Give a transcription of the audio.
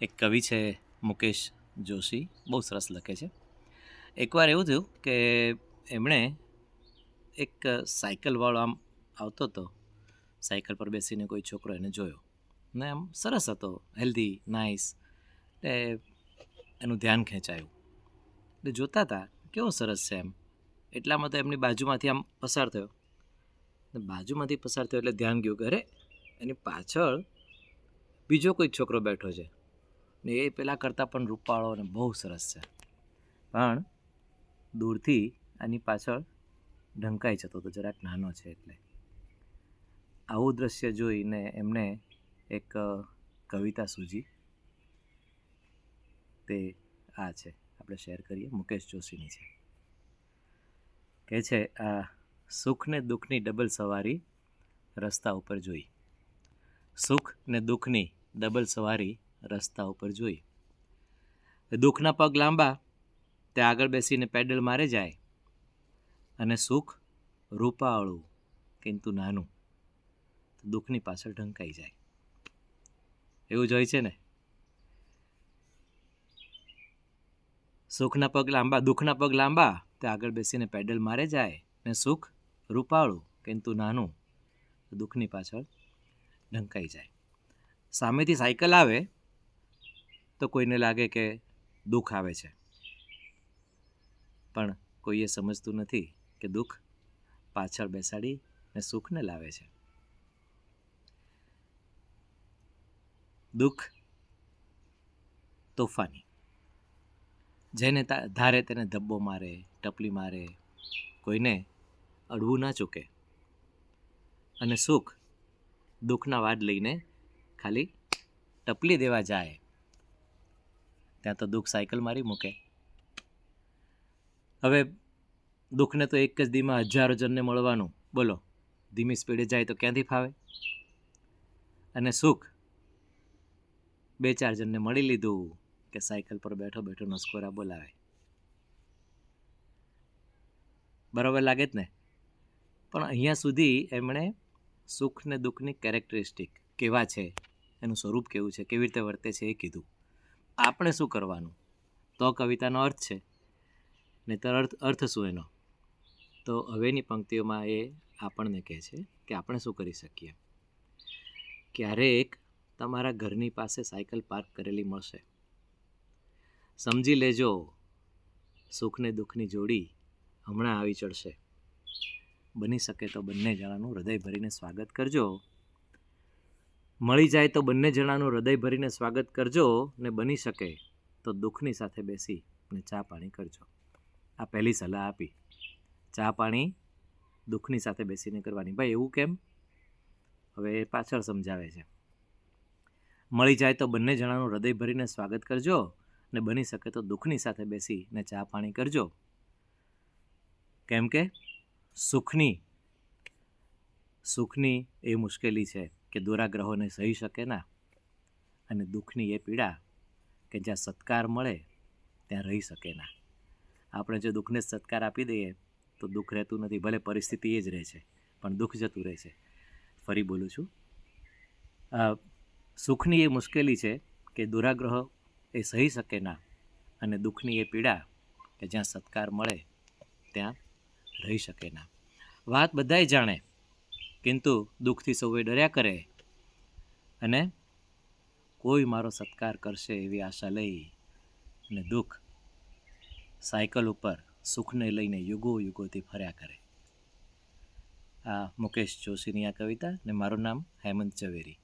એક કવિ છે મુકેશ જોશી. બહુ સરસ લખે છે. એકવાર એવું થયું કે એમણે એક સાયકલવાળો આમ આવતો હતો. સાયકલ પર બેસીને કોઈ છોકરો એને જોયો. ને આમ સરસ હતો, હેલ્ધી, નાઇસ. એટલે એનું ધ્યાન ખેંચાયું. એટલે જોતા હતા, કેવો સરસ છે એમ. એટલામાં તો એમની બાજુમાંથી આમ પસાર થયો. બાજુમાંથી પસાર થયો એટલે ધ્યાન ગયું કે અરે, એની પાછળ બીજો કોઈ છોકરો બેઠો છે. ને એ પેલા કરતાં પણ રૂપાળો અને બહુ સરસ છે. પણ દૂરથી આની પાછળ ઢંકાઈ જતો હતો જરાક નાનો છે એટલે. આવું દ્રશ્ય જોઈને એમને એક કવિતા સૂજી. તે આ છે. આપણે શેર કરીએ. મુકેશ જોશીની છે. કે છે, આ સુખ ને દુઃખની ડબલ સવારી રસ્તા ઉપર જોઈ. સુખ ને દુઃખની ડબલ સવારી રસ્તા ઉપર જોઈ. દુઃખના પગ લાંબા તે આગળ બેસીને પેડલ મારે જાય. અને સુખ રૂપાળું, કિંતુ નાનું. દુઃખની પાછળ ઢંકાઈ જાય. એવું જ હોય છે ને? સુખના પગ લાંબા, દુઃખના પગ લાંબા તે આગળ બેસીને પેડલ મારે જાય ને સુખ રૂપાળું, કિંતુ નાનું. દુઃખની પાછળ ઢંકાઈ જાય. સામેથી સાયકલ આવે તો કોઈને લાગે કે દુઃખ આવે છે. પણ કોઈએ સમજતું નથી કે દુઃખ પાછળ બેસાડી ને સુખને લાવે છે. દુઃખ તોફાની. જેને ધારે તેને ધબ્બો મારે, ટપલી મારે, કોઈને અડવું ના ચૂકે. અને સુખ દુઃખના વાદ લઈને ખાલી ટપલી દેવા જાય. ત્યાં તો દુઃખ સાયકલ મારી મૂકે. હવે દુઃખને તો એક જ દીમાં હજારો જણને મળવાનું. બોલો, ધીમી સ્પીડે જાય તો ક્યાંથી ફાવે? અને સુખ? બે ચાર જણને મળી લીધું કે સાયકલ પર બેઠો બેઠો નસકોરા બોલાવે. બરાબર લાગે જ ને? પણ અહીંયા સુધી એમણે સુખ ને દુઃખની કેરેક્ટરિસ્ટિક કેવા છે? એનું સ્વરૂપ કેવું છે, કેવી રીતે વર્તે છે એ કીધું. આપણે શું કરવાનું? તો કવિતાનો અર્થ છે, નહીતર અર્થ અર્થ શું એનો? તો હવેની પંક્તિઓમાં એ આપણને કહે છે કે આપણે શું કરી શકીએ? ક્યારેક તમારા ઘરની પાસે સાયકલ પાર્ક કરેલી મળશે. સમજી લેજો, સુખને દુઃખની જોડી હમણાં આવી ચડશે. બની શકે તો બંને જણાનું હૃદય ભરીને સ્વાગત કરજો. મળી જાય તો બંને જણાનું હૃદય ભરીને સ્વાગત કરજો ને બની શકે તો દુઃખની સાથે બેસી ને ચા પાણી કરજો. આ પહેલી સલાહ આપી. ચા પાણી દુઃખની સાથે બેસીને કરવાની. ભાઈ, એવું કેમ? હવે એ પાછળ સમજાવે છે. મળી જાય તો બંને જણાનું હૃદય ભરીને સ્વાગત કરજો ને બની શકે તો દુઃખની સાથે બેસી ને ચા પાણી કરજો. કેમ કે? સુખની સુખની એ મુશ્કેલી છે. કે દુરાગ્રહોને સહી શકે ના. અને દુઃખની એ પીડા કે જ્યાં સત્કાર મળે, ત્યાં રહી શકે ના. આપણે જો દુઃખને સત્કાર આપી દઈએ, તો દુઃખ રહેતું નથી, ભલે પરિસ્થિતિ એ જ રહે છે, પણ દુઃખ જતું રહે છે. ફરી બોલું છું. સુખની એ મુશ્કેલી છે કે દુરાગ્રહ એ સહી શકે ના અને દુઃખની એ પીડા કે જ્યાં સત્કાર મળે, ત્યાં રહી શકે ના. વાત બધાય જાણે કિંતુ દુઃખથી સૌએ ડર્યા કરે અને કોઈ મારો સત્કાર કરશે એવી આશા લઈ અને દુઃખ સાયકલ ઉપર સુખને લઈને યુગો યુગોથી ફર્યા કરે. આ મુકેશ જોશીની આ કવિતા ને મારું નામ હેમંત ઝવેરી.